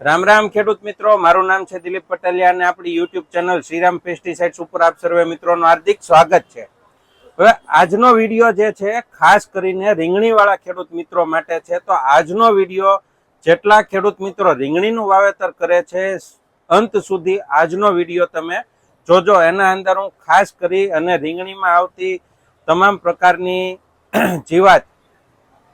રામ રામ ખેડૂત મિત્રો, મારું નામ છે દિલીપ પટેલિયા અને આપણી યુટ્યુબ ચેનલ શ્રીરામ પેસ્ટિસાઇડ્સ ઉપર આપ સર્વે મિત્રોનું હાર્દિક સ્વાગત છે. હવે આજનો વીડિયો જે છે, ખાસ કરીને રીંગણીવાળા ખેડૂત મિત્રો માટે છે, તો આજનો વીડિયો જેટલા ખેડૂત મિત્રો રીંગણીનું વાવેતર કરે છે, અંત સુધી આજનો વીડિયો તમે જોજો. એના અંદર હું ખાસ કરી અને રીંગણીમાં આવતી તમામ પ્રકારની જીવાત,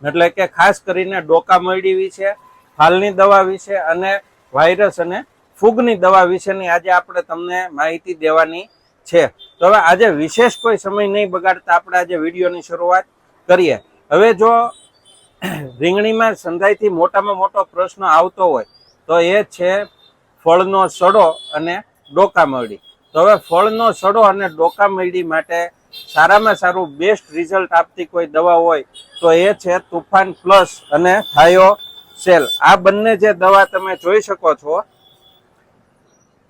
એટલે કે ખાસ કરીને ડોકા મળી વિશે હાલની દવા વિશે અને વાયરસ અને ફૂગની દવા વિશેની આજે આપણે તમને માહિતી દેવાની છે. તો હવે આજે વિશેષ કોઈ સમય નહીં બગાડતા આપણે આજે વિડીયોની શરૂઆત કરીએ. હવે જો રીંગણીમાં સંધાઈથી મોટામાં મોટો પ્રશ્ન આવતો હોય, તો એ છે ફળનો સડો અને ડોકા તો હવે ફળનો સડો અને ડોકામરડી માટે સારામાં સારું બેસ્ટ રિઝલ્ટ આપતી કોઈ દવા હોય, તો એ છે તુફાન પ્લસ અને થાયો સેલ. આ બંને જે દવા તમે જોઈ શકો છો,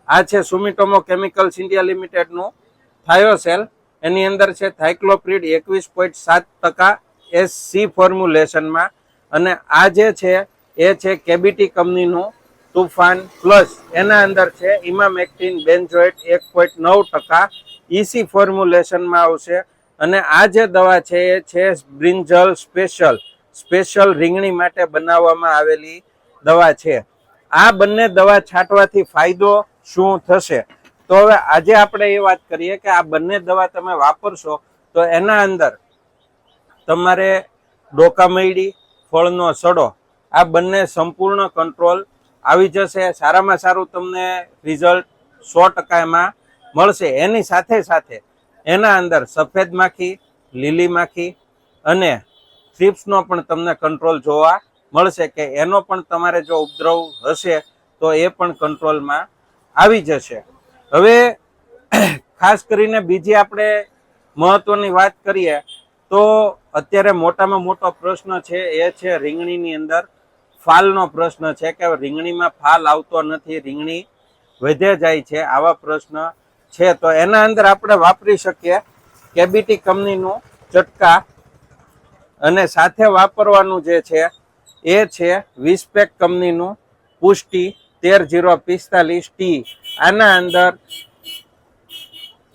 આ છે સુમિટોમો કેમિકલ્સ ઇન્ડિયા લિમિટેડનું થાયોસેલ. એની અંદર છે થાઇક્લોપ્રિડ એકવીસ પોઈન્ટ સાત ટકા એસ સી ફોર્મ્યુલેશનમાં. અને આ જે છે, એ છે કેબીટી કંપનીનું તુફાન પ્લસ. એના અંદર છે ઇમામેક્ટિન બેન્જોઇટ એક પોઈન્ટ નવ ટકા ઇસી ફોર્મ્યુલેશનમાં આવશે. અને આ જે દવા છે, એ છે બ્રિન્જલ સ્પેશિયલ. સ્પેશિયલ રીંગણી માટે બનાવવામાં આવેલી દવા છે. આ બંને દવા છાંટવાથી ફાયદો શું થશે? તો હવે આજે આપણે એ વાત કરીએ કે આ બંને દવા તમે વાપરશો તો એના અંદર તમારે ડોકા મયડી ફળનો સડો, આ બંને સંપૂર્ણ કંટ્રોલ આવી જશે. સારામાં સારું તમને રિઝલ્ટ સો ટકા એમાં મળશે. એની સાથે સાથે એના અંદર સફેદ માખી, લીલી માખી અને થ્રિપ્સનો પણ તમને કંટ્રોલ જોવા મળશે કે એનો પણ તમારે જો ઉપદ્રવ હશે તો એ પણ કંટ્રોલમાં આવી જશે. હવે ખાસ કરીને બીજી આપણે મહત્વની વાત કરીએ તો અત્યારે મોટામાં મોટો પ્રશ્ન છે, એ છે રીંગણીની અંદર ફાલનો પ્રશ્ન છે કે રીંગણીમાં ફાલ આવતો નથી, રીંગણી વધે જાય છે આવા પ્રશ્ન છે. તો એના અંદર આપણે વાપરી શકીએ કેબીટી કંપનીનું ચટકા અને સાથે વાપરવાનું જે છે, એ છે વિસ્પેક કંપનીનું પુષ્ટિ તેર જીરો પિસ્તાલીસ ટી. આના અંદર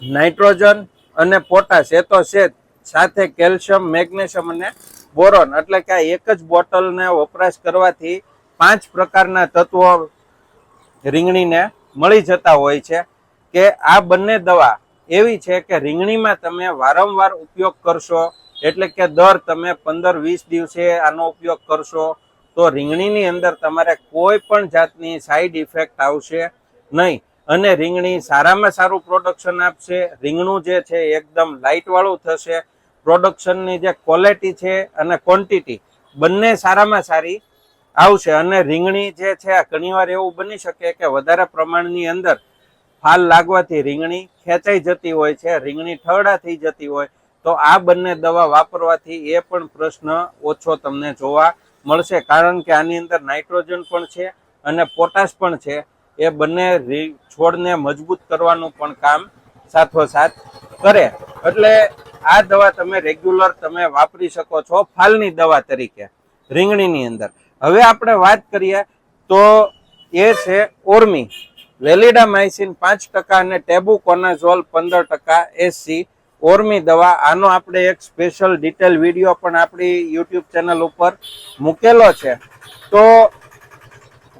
નાઇટ્રોજન અને પોટાશ, એ તો છે સાથે કેલ્શિયમ, મેગ્નેશિયમ અને બોરોન. એટલે કે આ એક જ બોટલને વપરાશ કરવાથી પાંચ પ્રકારના તત્વો રીંગણીને મળી જતા હોય છે કે આ બંને દવા એવી છે કે રીંગણીમાં તમે વારંવાર ઉપયોગ કરશો એટલે કે દર તમે પંદર વીસ દિવસે આનો ઉપયોગ કરશો, તો રીંગણીની અંદર તમારે કોઈ પણ જાતની સાઈડ ઇફેક્ટ આવશે નહીં. અને રીંગણી સારામાં સારું પ્રોડક્શન આપશે. રીંગણું જે છે એકદમ લાઇટવાળું થશે. પ્રોડક્શનની જે ક્વોલિટી છે અને ક્વોન્ટિટી બંને સારામાં સારી આવશે. અને રીંગણી જે છે ઘણીવાર એવું બની શકે કે વધારે પ્રમાણની અંદર ફાલ લાગવાથી રીંગણી ખેંચાઈ જતી હોય છે, રીંગણી ઠરડા થઈ જતી હોય તો આ બંને દવા વાપરવાથી એ પણ પ્રશ્ન ઓછો તમને જોવા મળશે. કારણ કે આની અંદર નાઇટ્રોજન પણ છે અને પોટાશ પણ છે. એ બંને છોડને મજબૂત કરવાનું પણ કામ સાથોસાથ કરે. એટલે આ દવા તમે રેગ્યુલર તમે વાપરી શકો છો ફાલની દવા તરીકે, રીંગણીની અંદર. હવે આપણે વાત કરીએ તો એ છે ઓર્મી. વેલિડામાઇસિન પાંચ ટકા અને ટેબુકોનાઝોલ પંદર ટકા એસી ઓર્મી દવા. આનો આપણે એક સ્પેશિયલ ડિટેલ વીડિયો પણ આપણી યુટ્યુબ ચેનલ ઉપર મૂકેલો છે. તો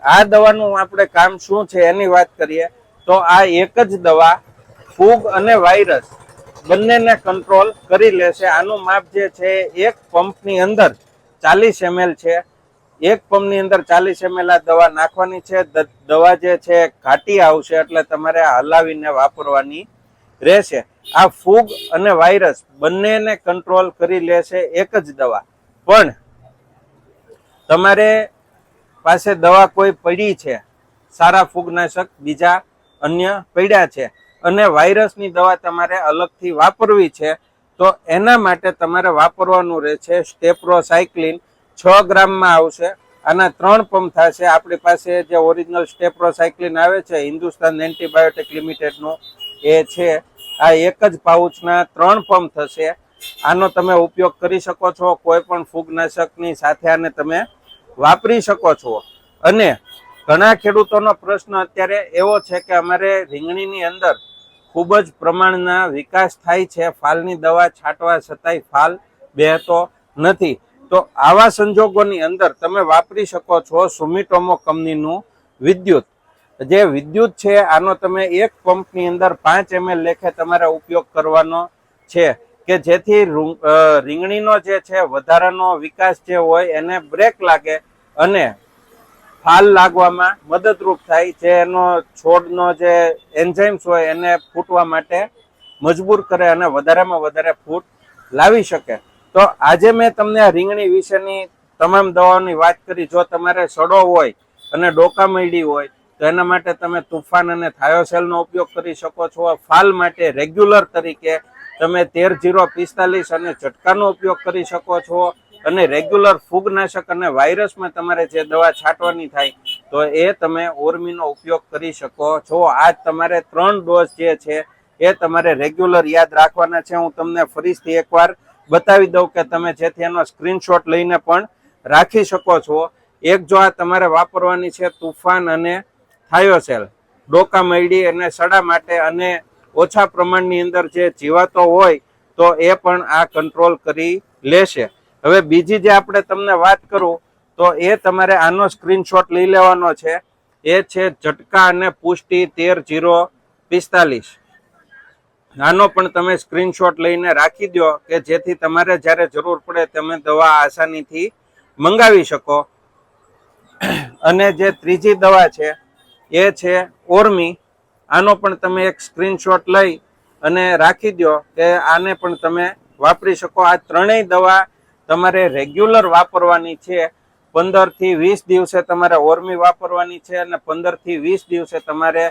આ દવાનું આપણે કામ શું છે એની વાત કરીએ. તો આ એક જ દવા, ફૂગ અને વાયરસ બંનેને કંટ્રોલ કરી લેશે. આનું માપ જે છે એક પંપની અંદર ચાલીસ એમએલ છે. એક પંપની અંદર ચાલીસ એમએલ આ દવા નાખવાની છે. દવા જે છે ઘાટી આવશે એટલે તમારે હલાવીને વાપરવાની રહેશે. આ ફૂગ અને વાયરસ બંનેને કંટ્રોલ કરી લે છે એક જ દવા. પણ તમારે પાસે દવા કોઈ પડી છે? સારા ફૂગનાશક બીજા અન્ય પડ્યા છે. અને વાયરસની દવા તમારે અલગથી વાપરવી છે, તો એના માટે તમારે વાપરવાનું રહે છે સ્ટેપ્રોસાયક્લિન. છ ગ્રામમાં આવશે. આના ત્રણ પંપ થશે. આપણી પાસે જે ઓરિજિનલ સ્ટેપ્રોસાયક્લિન આવે છે, હિન્દુસ્તાન એન્ટીબાયોટિક લિમિટેડનું, એ છે. આ એક જ પાઉચના ત્રણ પંપ થશે. આનો તમે ઉપયોગ કરી શકો છો કોઈ પણ ફૂગનાશકની સાથે આને તમે વાપરી શકો છો. અને ઘણા ખેડૂતોનો પ્રશ્ન અત્યારે એવો છે કે અમારે રીંગણીની અંદર ખૂબ જ પ્રમાણના વિકાસ થાય છે. ફાલની દવા છાંટવા છતાંય ફાલ બેહતો નથી. તો આવા સંજોગોની અંદર તમે વાપરી શકો છો સુમિટોમો કંપનીનું વિદ્યુત. જે વિદ્યુત છે, આનો તમે એક પંપની અંદર પાંચ એમએલ લેખે તમારે ઉપયોગ કરવાનો છે કે જેથી રીંગણીનો જે છે, વધારાનો વિકાસ જે હોય એને બ્રેક લાગે અને ફાલ લાગવામાં મદદરૂપ થાય જે એનો છોડનો જે એન્ઝાઇમ્સ હોય એને ફૂટવા માટે મજબૂર કરે અને વધારેમાં વધારે ફૂટ લાવી શકે. તો આજે મેં તમને આ રીંગણી વિશેની તમામ દવાઓની વાત કરી. જો તમારે સડો હોય અને ડોકા મળી હોય તો એના માટે તમે તુફાન અને થાયોસેલનો ઉપયોગ કરી શકો છો. ફાલ માટે રેગ્યુલર તરીકે તમે તેર જીરો પિસ્તાલીસ અને ઝટકાનો ઉપયોગ કરી શકો છો. અને રેગ્યુલર ફૂગનાશક અને વાયરસમાં તમારે જે દવા છાંટવાની થાય તો એ તમે ઓર્મીનો ઉપયોગ કરી શકો છો. આ તમારે ત્રણ ડોઝ જે છે એ તમારે રેગ્યુલર યાદ રાખવાના છે. હું તમને ફરીથી એકવાર બતાવી દઉં કે તમે જેથી એનો સ્ક્રીનશોટ લઈને પણ રાખી શકો છો. એક જો આ તમારે વાપરવાની છે તુફાન અને થાયોસેલ ડોકા મયડી અને સડા માટે અને ઓછા પ્રમાણની અંદર જે જીવાતો હોય તો એ પણ આ કંટ્રોલ કરી લેશે. હવે બીજી જે આપણે તમને વાત કરું, તો એ તમારે આનો સ્ક્રીનશોટ લઈ લેવાનો છે. એ છે ઝટકા અને પુષ્ટિ તેર જીરો પિસ્તાલીસ. આનો પણ તમે સ્ક્રીનશોટ લઈને રાખી દો કે જેથી તમારે જ્યારે જરૂર પડે તમે દવા આસાનીથી મંગાવી શકો. અને જે ત્રીજી દવા છે એ છે ઓર્મી. આનો પણ તમે એક સ્ક્રીનશોટ લઈ અને રાખી દો કે આને પણ તમે વાપરી શકો. આ ત્રણેય દવા તમારે રેગ્યુલર વાપરવાની છે. પંદરથી વીસ દિવસે તમારે ઓર્મી વાપરવાની છે અને પંદરથી વીસ દિવસે તમારે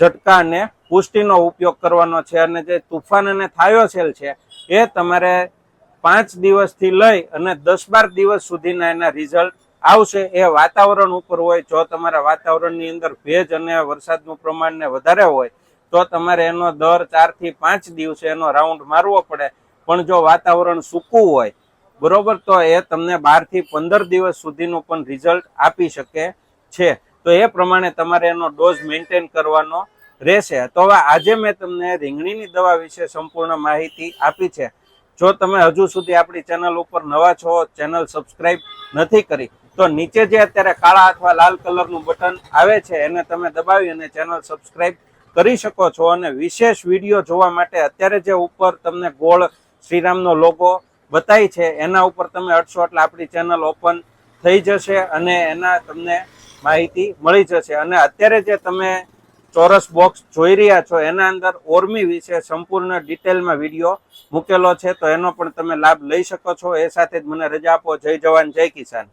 ઝટકા અને પુષ્ટિનો ઉપયોગ કરવાનો છે. અને જે તુફાન અને થાયોસેલ છે, એ તમારે પાંચ દિવસથી લઈ અને દસ બાર દિવસ સુધીના એના રિઝલ્ટ આવશે એ વાતાવરણ ઉપર હોય, જો તમારા વાતાવરણની અંદર ભેજ અને વરસાદનું પ્રમાણને વધારે હોય, તો તમારે એનો દર ચારથી પાંચ દિવસે એનો રાઉન્ડ મારવો પડે. પણ જો વાતાવરણ સૂકું હોય, બરોબર, તો એ તમને બારથી પંદર દિવસ સુધીનું પણ રિઝલ્ટ આપી શકે છે. તો એ પ્રમાણે તમારે એનો ડોઝ મેન્ટેન કરવાનો રહેશે. તો આજે મેં તમને રીંગણીની દવા વિશે સંપૂર્ણ માહિતી આપી છે. જો તમે હજુ સુધી આપણી ચેનલ ઉપર નવા છો, ચેનલ સબસ્ક્રાઈબ નથી કરી, તો નીચે જે અત્યારે કાળા અથવા લાલ કલરનું બટન આવે છે, એને તમે દબાવી અને ચેનલ સબસ્ક્રાઈબ કરી શકો છો. અને વિશેષ વીડિયો જોવા માટે અત્યારે જે ઉપર તમને ગોળ શ્રીરામનો લોગો બતાય છે, એના ઉપર તમે અડશો એટલે આપણી ચેનલ ઓપન થઈ જશે અને એના તમને માહિતી મળી જશે. અને અત્યારે જે તમે ચોરસ બોક્સ જોઈ રહ્યા છો. એના અંદર ઓર્મી વિશે સંપૂર્ણ ડિટેલમાં વીડિયો મૂકેલો છે. તો એનો પણ તમે લાભ લઈ શકો છો. એ સાથે જ મને રજા આપો. જય જવાન, જય કિસાન.